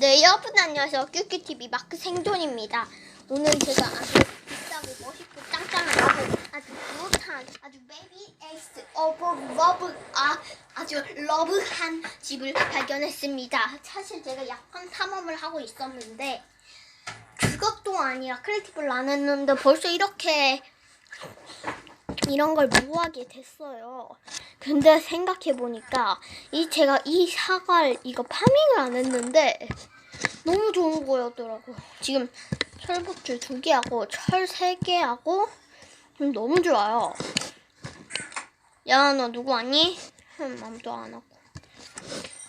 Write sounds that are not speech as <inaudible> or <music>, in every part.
네, 여러분 안녕하세요. 큐큐TV 마크 생존입니다. 오늘 제가 아주 비싸고 멋있고 짱짱하고 아주 굿한 아주 베이비 에이스 오브 러브 아 아주 러브한 집을 발견했습니다. 사실 제가 약간 탐험을 하고 있었는데 그것도 아니라 크리에이티브를 안 했는데 벌써 이렇게 이런 걸 모하게 됐어요. 근데 생각해 보니까 이 제가 이 사과를 이거 파밍을 안 했는데 너무 좋은 거였더라고. 지금 철붙줄 두 개 하고 철 세 개 하고 음, 너무 좋아요. 야 너 누구 아니? 음, 아무도 안 하고.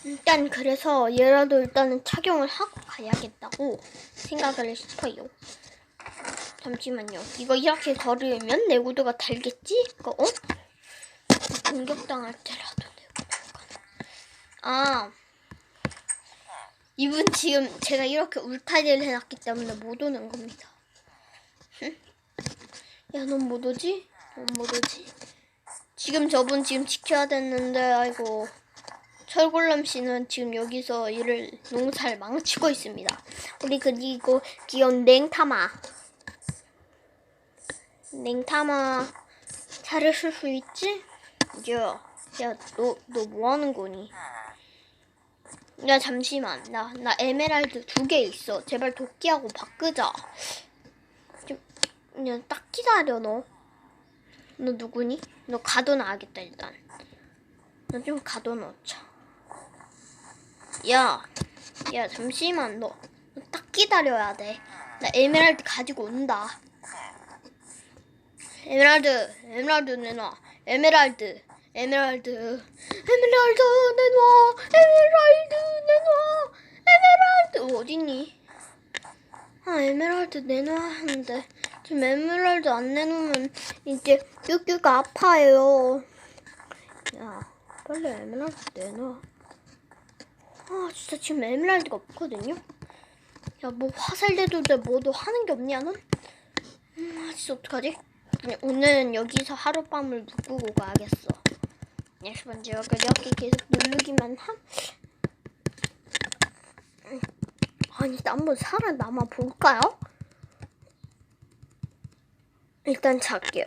일단 그래서 얘라도 일단은 착용을 하고 가야겠다고 생각을 싶어요. 잠시만요. 이거 이렇게 걸으면 내구도가 달겠지? 이거 어? 공격당할 때라도 내구도가. 아. 이분 지금 제가 이렇게 울타리를 해놨기 때문에 못 오는 겁니다. 응? 야, 넌 못 오지? 넌 못 오지? 지금 저분 지금 지켜야 됐는데, 아이고. 철골렘 씨는 지금 여기서 일을 농사를 망치고 있습니다. 우리 그리고 귀여운 냉타마. 냉타마 잘했을 수 있지? 야, 야, 너, 너 뭐 하는 거니? 야, 잠시만. 나, 나 에메랄드 두 개 있어. 제발 도끼하고 바꾸자. 좀, 그냥 딱 기다려, 너. 너 누구니? 너 가둬놔야겠다, 일단. 너 좀 가둬놓자. 야, 야, 잠시만, 너. 너딱 기다려야 돼. 나 에메랄드 가지고 온다. 에메랄드, 에메랄드 내놔. 에메랄드, 에메랄드, 에메랄드 내놔. 에메랄드 내놔. 에메랄드 어딨니? 아, 에메랄드 내놔 하는데 지금 에메랄드 안 내놓으면 이제 큐큐가 아파요. 야, 빨리 에메랄드 내놔. 아, 진짜 지금 에메랄드가 없거든요. 야, 뭐 화살대도 돼, 뭐도 하는 게 없냐, 넌? 음, 아, 진짜 어떡하지? 오늘은 여기서 하룻밤을 묵고 가야겠어. 번째 여기 이렇게 계속 누르기만 함. 음, 아니, 일단 한번 살아남아 볼까요? 일단 잘게요.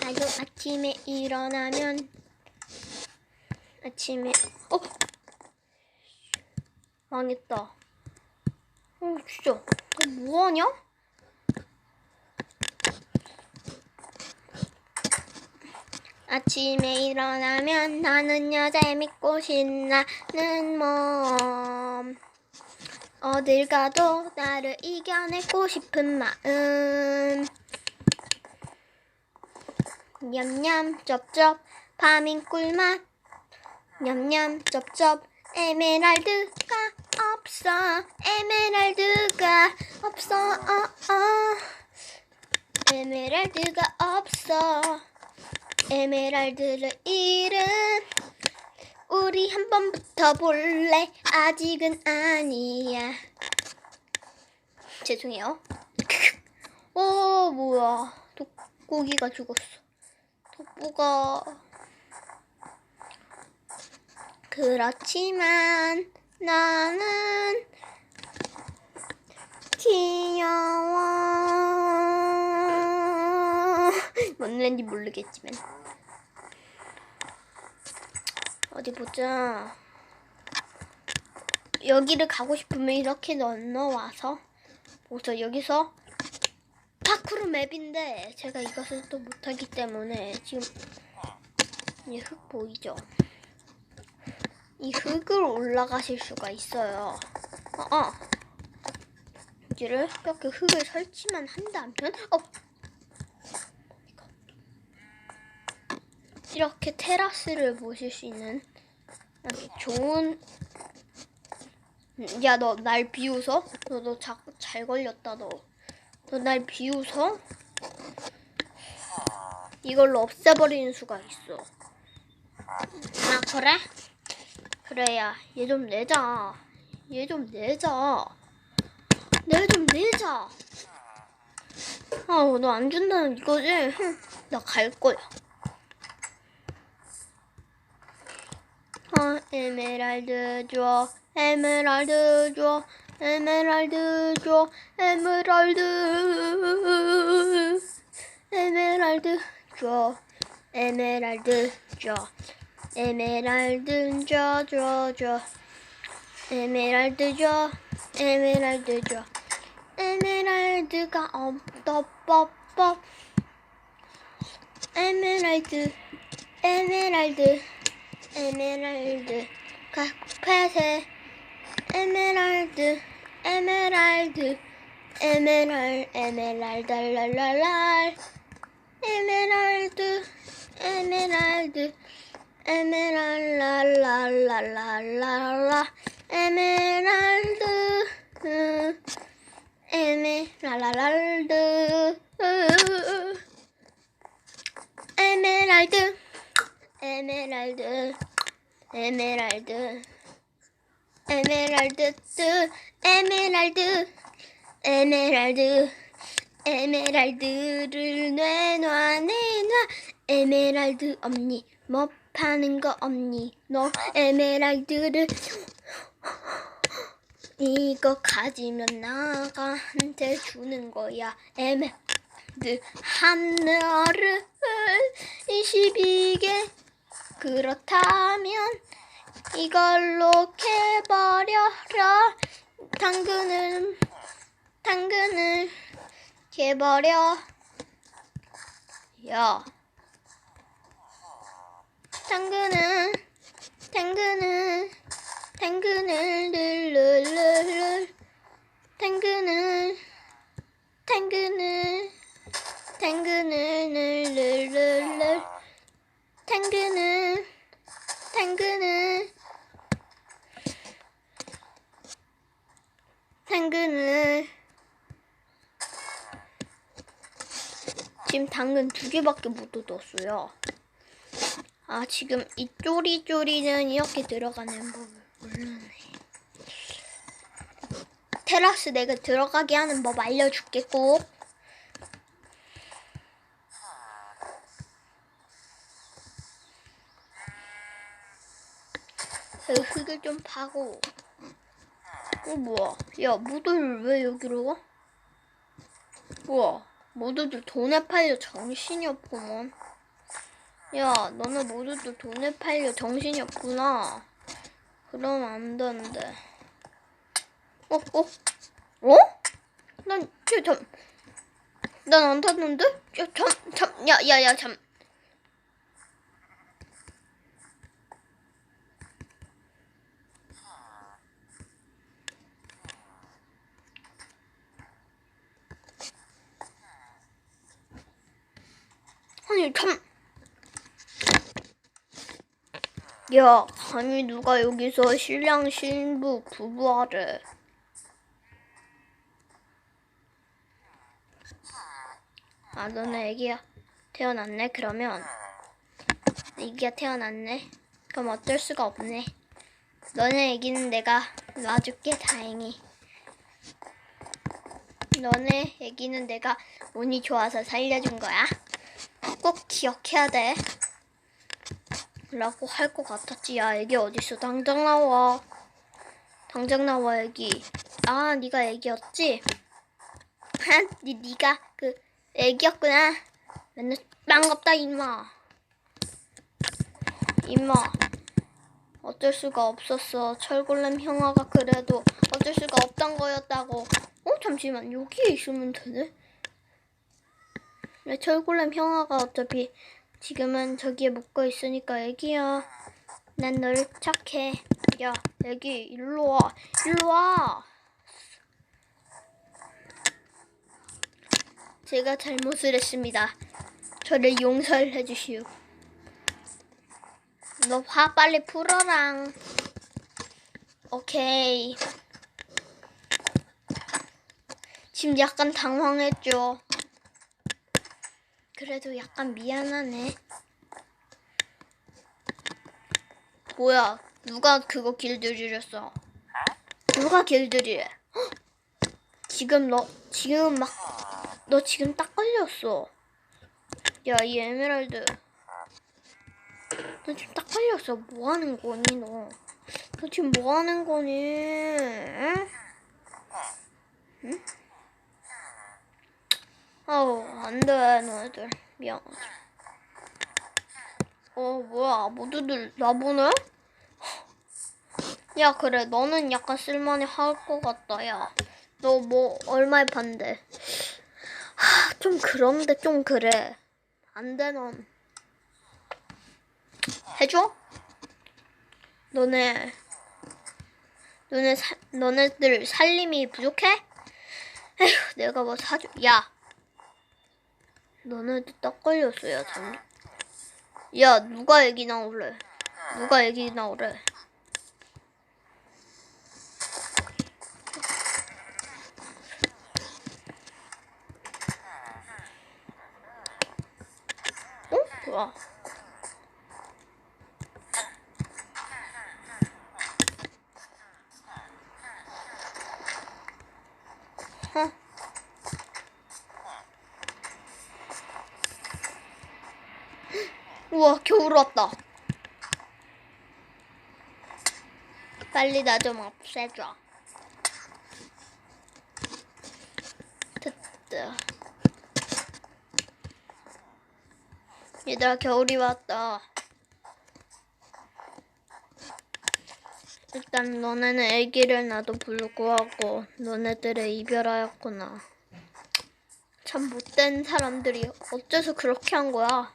나도 아침에 일어나면 아침에 어 망했다. 어 진짜 너 뭐하냐? 아침에 일어나면 나는 여자 믿고 신나는 몸. 어딜 가도 나를 이겨내고 싶은 마음. 냠냠 쩝쩝 파밍 꿀맛. 냠냠 쩝쩝 에메랄드가 없어. 에메랄드가 없어 어, 어. 에메랄드가 없어 에메랄드를 잃은 우리 한 번 붙어볼래? 아직은 아니야. 죄송해요. <laughs> 어 뭐야. 독고기가 죽었어. 독보가. 그렇지만 나는 귀여워. 뭔 랜지 모르겠지만 어디 보자 여기를 가고 싶으면 이렇게 넣어와서 보자 여기서 파쿠르 맵인데 제가 이것을 또 못하기 때문에 지금 이 흙 보이죠? 이 흙을 올라가실 수가 있어요. 어, 어. 여기를 이렇게 흙을 설치만 한다면, 어. 이렇게 테라스를 보실 수 있는 좋은. 야, 너 날 비웃어? 너, 너 자꾸 잘 걸렸다, 너. 너 날 비웃어? 이걸로 없애버리는 수가 있어. 아, 그래? 그래야 얘 좀 내자. 얘 좀 내자. 내좀 내자. 아우 너안 준다는 이거지? 나 갈 거야. 어, 에메랄드 줘, 에메랄드 줘, 에메랄드 줘, 에메랄드, 에메랄드 줘, 에메랄드 줘, 에메랄드 줘, 줘, 줘, 에메랄드 줘, 에메랄드 줘, 에메랄드가 없더 뻑뻑, 에메랄드, 에메랄드. 에메랄드 카페세 에메랄드 에메랄드 에메랄 에메랄드 랄랄랄 에메랄드 에메랄드 에메랄드 뜨 에메랄드 에메랄드 에메랄드를 내놔 내놔. 에메랄드 없니? 뭐 파는 거 없니? 너 에메랄드를 이거 가지면 나한테 주는 거야. 에메랄드 하늘을 22개 그렇다면 이걸로 캐버려라. 당근을 당근을 캐버려. 야. 당근은 당근은 당근을 늘르르르. 당근은 당근은 당근을 늘르르르 당근은 당근은 당근은 지금 당근 두 개밖에 못 얻었어요. 아 지금 이 쪼리쪼리는 이렇게 들어가는 법을 모르네. 테라스 내가 들어가게 하는 법 알려줄게 꼭. 그 파고. 어 뭐야? 야 모두들 왜 여기로 와? 뭐야? 모두들 돈에 팔려 정신이 없구먼. 야 너네 모두들 돈에 팔려 정신이 없구나. 그러면 안 되는데. 어 어? 어? 난 쟤, 참. 난안 탔는데? 야, 참, 참, 야, 야, 야, 참. 아니 참. 야, 감히 누가 여기서 신랑 신부 부부하래. 아, 너네 애기야 태어났네. 그러면 애기가 태어났네. 그럼 어쩔 수가 없네. 너네 애기는 내가 놔줄게 다행히. 너네 애기는 내가 운이 좋아서 살려준 거야. 꼭 기억해야 돼. 라고 할 것 같았지. 야, 애기 어딨어? 당장 나와. 당장 나와, 애기. 아, 네가 애기였지? 하, 니, 니가 그 애기였구나. 맨날 반갑다, 임마. 임마. 어쩔 수가 없었어. 철골렘 형아가 그래도 어쩔 수가 없던 거였다고. 어, 잠시만. 여기에 있으면 되네? 내 철골렘 형아가 어차피 지금은 저기에 묶어 있으니까 애기야. 난 너를 착해. 야, 애기 일로 와. 일로 와. 제가 잘못을 했습니다. 저를 용서해 주시오. 너 화 빨리 풀어랑. 오케이. 지금 약간 당황했죠. 그래도 약간 미안하네. 뭐야? 누가 그거 길들이랬어? 누가 길들이래? 헉! <gasps> 지금 너 지금 막 너 지금 딱 걸렸어. 야, 이 에메랄드. 너 지금 딱 걸렸어. 뭐 하는 거니, 너? 너 지금 뭐 하는 거니? 응? 응? 아우, 안 돼, 너희들. 미안하다. 어, 뭐야. 모두들 나보네? 야, 그래. 너는 약간 쓸만해 할 것 같다, 야. 너 뭐, 얼마에 판대? 하, 좀 그런데 좀 그래. 안 돼, 넌. 해줘? 너네, 너네, 사, 너네들 살림이 부족해? 에휴, 내가 뭐 사줘. 야. 너네들 딱 걸렸어, 야, 잠 야, 누가 얘기 나오래? 누가 얘기 나오래? 어? 뭐야? 우와, 겨울 왔다. 빨리 나 좀 없애줘. 됐다. 얘들아, 겨울이 왔다. 일단 너네는 아기를 낳아도 불구하고 너네들의 이별하였구나. 참 못된 사람들이 어째서 그렇게 한 거야?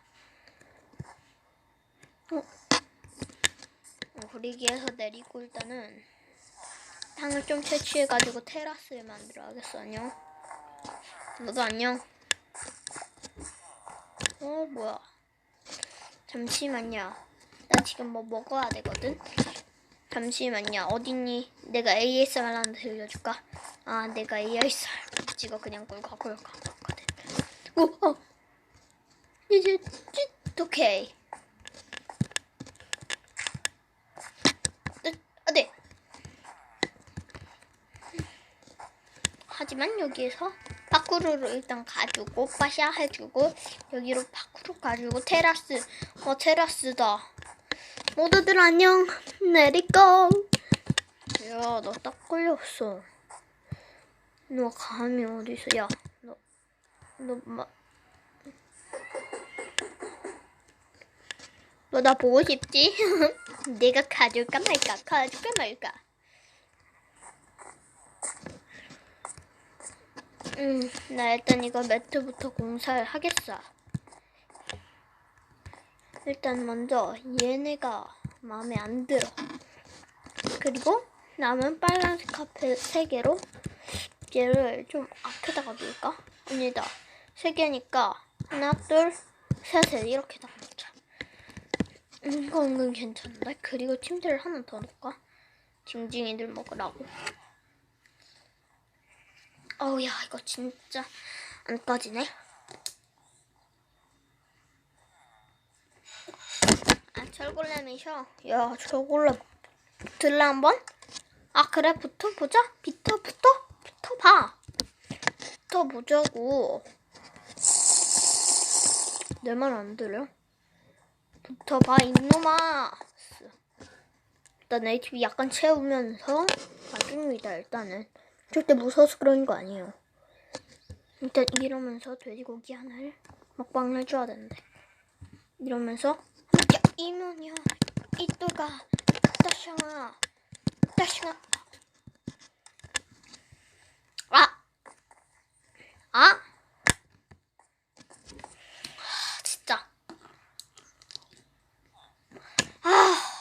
어, 그리기에서 내리고 일단은 땅을 좀 채취해가지고 테라스를 만들어야겠어. 안녕. 너도 안녕. 어 뭐야? 잠시만요. 나 지금 뭐 먹어야 되거든. 잠시만요. 어딨니? 내가 ASMR 하나 들려줄까? 아, 내가 ASMR 찍어 그냥 꿀꺽꿀꺽 먹거든. 오, 어. 이제 찌, 오케이. 뜨, 아, 네. 하지만 여기에서 밖으로 일단 가지고 빠샤 해주고 여기로 밖으로 가지고 테라스. 어 테라스다. 모두들 안녕. 내리고 야너 딱 걸렸어. 너 감이 어디서 야너너막 너나 보고 싶지? <laughs> 내가 가줄까 말까? 가줄까 말까 음, 나 일단 이거 매트부터 공사를 하겠어. 일단 먼저 얘네가 마음에 안 들어. 그리고 남은 빨간색 카페 세 개로 얘를 좀 앞에다가 놓을까? 아니다. 세 개니까 하나, 둘, 셋을 이렇게 다 놓자. 음, 이거 은근 괜찮은데? 그리고 침대를 하나 더 놓을까? 징징이들 먹으라고. 어우 야 이거 진짜 안 꺼지네. 아 철골렘이셔. 야 철골렘 들라 한번? 아 그래 붙어 보자. 붙어 붙어 붙어 봐. 붙어 보자고. 내 말 안 들려? 붙어 봐 이놈아. 일단 HP 약간 채우면서 가줍니다 일단은. 절대 무서워서 그런 거 아니에요. 일단 이러면서 돼지고기 하나를 먹방을 줘야 되는데 이러면서 야 이놈이야 이뚜가 따숑아 따숑아 아! 아? 아 진짜 아